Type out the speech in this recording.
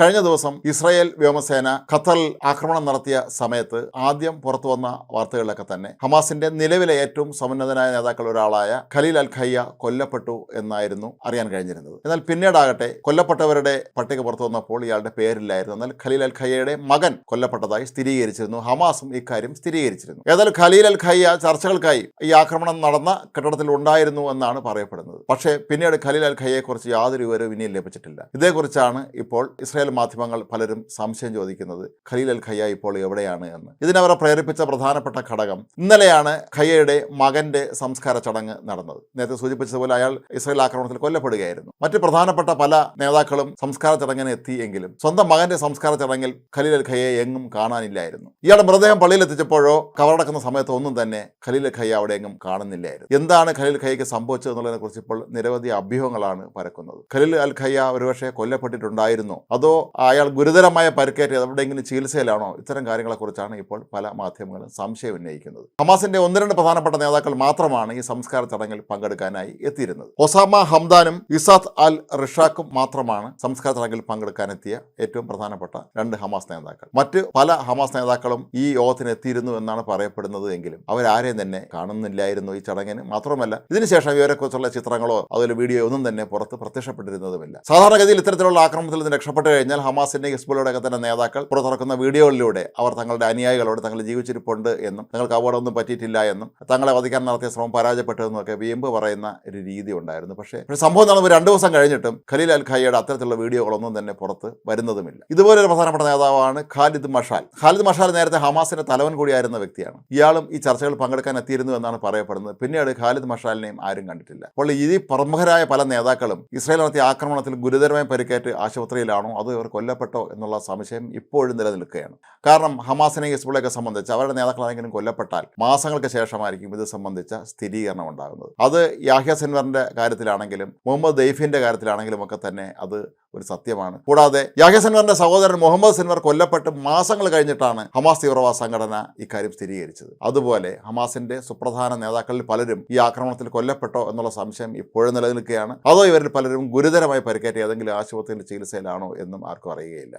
കഴിഞ്ഞ ദിവസം ഇസ്രായേൽ വ്യോമസേന ഖത്തറിൽ ആക്രമണം നടത്തിയ സമയത്ത് ആദ്യം പുറത്തു വന്ന വാർത്തകളിലൊക്കെ തന്നെ ഹമാസിന്റെ നിലവിലെ ഏറ്റവും സമുന്നതനായ നേതാക്കൾ ഒരാളായ ഖലീൽ അൽ ഖയ്യ കൊല്ലപ്പെട്ടു എന്നായിരുന്നു അറിയാൻ കഴിഞ്ഞിരുന്നത്. എന്നാൽ പിന്നീടാകട്ടെ കൊല്ലപ്പെട്ടവരുടെ പട്ടിക പുറത്തു വന്നപ്പോൾ ഇയാളുടെ പേരില്ലായിരുന്നു. എന്നാൽ ഖലീൽ അൽ ഖയ്യയുടെ മകൻ കൊല്ലപ്പെട്ടതായി സ്ഥിരീകരിച്ചിരുന്നു. ഹമാസും ഇക്കാര്യം സ്ഥിരീകരിച്ചിരുന്നു. ഏതായാലും ഖലീൽ അൽ ഖയ്യ ചർച്ചകൾക്കായി ഈ ആക്രമണം നടന്ന കെട്ടിടത്തിൽ ഉണ്ടായിരുന്നു എന്നാണ് പറയപ്പെടുന്നത്. പക്ഷേ പിന്നീട് ഖലീൽ അൽ ഖയ്യയെക്കുറിച്ച് യാതൊരു വിവരവും ഇനിയും ലഭിച്ചിട്ടില്ല. ഇതേക്കുറിച്ചാണ് ഇപ്പോൾ ഇസ്രായേൽ മാധ്യമങ്ങൾ പലരും സംശയം ചോദിക്കുന്നത് ഖലീൽ അൽ ഖയ്യ ഇപ്പോൾ എവിടെയാണ് എന്ന്. ഇതിനവരെ പ്രേരിപ്പിച്ച പ്രധാനപ്പെട്ട ഘടകം ഇന്നലെയാണ് ഖയ്യയുടെ മകന്റെ സംസ്കാര ചടങ്ങ് നടന്നത്. നേരത്തെ സൂചിപ്പിച്ചതുപോലെ അയാൾ ഇസ്രായേൽ ആക്രമണത്തിൽ കൊല്ലപ്പെടുകയായിരുന്നു. മറ്റ് പ്രധാനപ്പെട്ട പല നേതാക്കളും സംസ്കാര ചടങ്ങിന് എത്തിയെങ്കിലും സ്വന്തം മകന്റെ സംസ്കാര ചടങ്ങിൽ ഖലീൽ അൽ ഖയ്യയെ എങ്ങും കാണാനില്ലായിരുന്നു. ഇയാളുടെ മൃതദേഹം പള്ളിയിൽ എത്തിച്ചപ്പോഴോ കവറടക്കുന്ന സമയത്ത് ഒന്നും തന്നെ ഖലീൽ ഖയ്യ അവിടെ എങ്ങും കാണുന്നില്ലായിരുന്നു. എന്താണ് ഖലീൽ ഖയ്യയ്ക്ക് സംഭവിച്ചത് എന്നുള്ളതിനെ കുറിച്ച് ഇപ്പോൾ നിരവധി അഭ്യൂഹങ്ങളാണ് പരക്കുന്നത്. ഖലീൽ അൽ ഖയ്യ ഒരുപക്ഷെ കൊല്ലപ്പെട്ടിട്ടുണ്ടായിരുന്നോ? അതോ അയാൾ ഗുരുതരമായ പരിക്കേറ്റ് എവിടെയെങ്കിലും ചികിത്സയിലാണോ? ഇത്തരം കാര്യങ്ങളെക്കുറിച്ചാണ് ഇപ്പോൾ പല മാധ്യമങ്ങളും സംശയം ഉന്നയിക്കുന്നത്. ഹമാസിന്റെ ഒന്ന് രണ്ട് പ്രധാനപ്പെട്ട നേതാക്കൾ മാത്രമാണ് ഈ സംസ്കാര ചടങ്ങിൽ പങ്കെടുക്കാനായി എത്തിയിരുന്നത്. ഒസാമ ഹംദാനും ഇസാദ് അൽ റിഷാക്കും മാത്രമാണ് സംസ്കാര ചടങ്ങിൽ പങ്കെടുക്കാനെത്തിയ ഏറ്റവും പ്രധാനപ്പെട്ട രണ്ട് ഹമാസ് നേതാക്കൾ. മറ്റ് പല ഹമാസ് നേതാക്കളും ഈ യോഗത്തിന് എത്തിയിരുന്നു എന്നാണ് പറയപ്പെടുന്നത് എങ്കിലും അവരാരെയും തന്നെ കാണുന്നില്ലായിരുന്നു ഈ ചടങ്ങിന്. മാത്രമല്ല ഇതിനുശേഷം ഇവരെക്കുറിച്ചുള്ള ചിത്രങ്ങളോ അതുപോലെ വീഡിയോ ഒന്നും തന്നെ പുറത്ത് പ്രത്യക്ഷപ്പെട്ടിരുന്നതുമില്ല. സാധാരണഗതിയിൽ ഇത്തരത്തിലുള്ള ആക്രമണത്തിൽ നിന്ന് രക്ഷപ്പെട്ടു കഴിഞ്ഞാൽ ഹിസ്ബുള്ളയുടെ ഒക്കെ തന്നെ നേതാക്കൾ പുറത്തിറക്കുന്ന വീഡിയോകളിലൂടെ അവർ തങ്ങളുടെ അനുയായികളോട് തങ്ങൾ ജീവിച്ചിരിപ്പുണ്ട് എന്നും തങ്ങൾക്ക് അപകടമൊന്നും പറ്റിയിട്ടില്ല എന്നും തങ്ങളെ വധിക്കാൻ നടത്തിയ ശ്രമം പരാജയപ്പെട്ടു എന്നൊക്കെ വീമ്പ് പറയുന്ന ഒരു രീതി ഉണ്ടായിരുന്നു. പക്ഷേ പക്ഷേ സംഭവം നടന്നു രണ്ടു ദിവസം കഴിഞ്ഞിട്ടും ഖലീൽ അൽ ഖയ്യയുടെ അത്തരത്തിലുള്ള വീഡിയോകളൊന്നും തന്നെ പുറത്ത് വരുന്നതുമില്ല. ഇതുപോലെ ഒരു പ്രധാനപ്പെട്ട നേതാവാണ് ഖാലിദ് മഷാൽ. ഖാലിദ് മഷാൽ നേരത്തെ ഹമാസിന്റെ തലവൻ കൂടിയായിരുന്ന വ്യക്തിയാണ്. ഇയാളും ഈ ചർച്ചകൾ പങ്കെടുക്കാൻ എത്തിയിരുന്നു എന്നാണ് പറയപ്പെടുന്നത്. പിന്നീട് ഖാലിദ് മഷാലിനെയും ആരും കണ്ടിട്ടില്ല. അപ്പോൾ ഈ പ്രമുഖരായ പല നേതാക്കളും ഇസ്രായേൽ നടത്തിയ ആക്രമണത്തിൽ ഗുരുതരമായി പരിക്കേറ്റ് ആശുപത്രിയിലാണോ? അതോ ഇവർ കൊല്ലപ്പെട്ടോ എന്നുള്ള സംശയം ഇപ്പോഴും നിലനിൽക്കുകയാണ്. കാരണം ഹമാസിനെ ഹിസ്ബുളെയൊക്കെ സംബന്ധിച്ച് അവരുടെ നേതാക്കൾ ആരെങ്കിലും കൊല്ലപ്പെട്ടാൽ മാസങ്ങൾക്ക് ശേഷമായിരിക്കും ഇത് സംബന്ധിച്ച സ്ഥിരീകരണം ഉണ്ടാകുന്നത്. അത് യാഹ്യ സെൻവറിന്റെ കാര്യത്തിലാണെങ്കിലും മുഹമ്മദ് ദൈഫിന്റെ കാര്യത്തിലാണെങ്കിലും ഒക്കെ തന്നെ അത് ഒരു സത്യമാണ്. കൂടാതെ യാഹ്യ സെൻവറിന്റെ സഹോദരൻ മുഹമ്മദ് സെൻവർ കൊല്ലപ്പെട്ട് മാസങ്ങൾ കഴിഞ്ഞിട്ടാണ് ഹമാസ് തീവ്രവാദ സംഘടന ഇക്കാര്യം സ്ഥിരീകരിച്ചത്. അതുപോലെ ഹമാസിന്റെ സുപ്രധാന നേതാക്കളിൽ പലരും ഈ ആക്രമണത്തിൽ കൊല്ലപ്പെട്ടോ എന്നുള്ള സംശയം ഇപ്പോഴും നിലനിൽക്കുകയാണ്. അതോ ഇവരിൽ പലരും ഗുരുതരമായി പരിക്കേറ്റ ഏതെങ്കിലും ആശുപത്രിയിൽ ചികിത്സയിലാണോ എന്നും ആർക്കും അറിയുകയില്ല.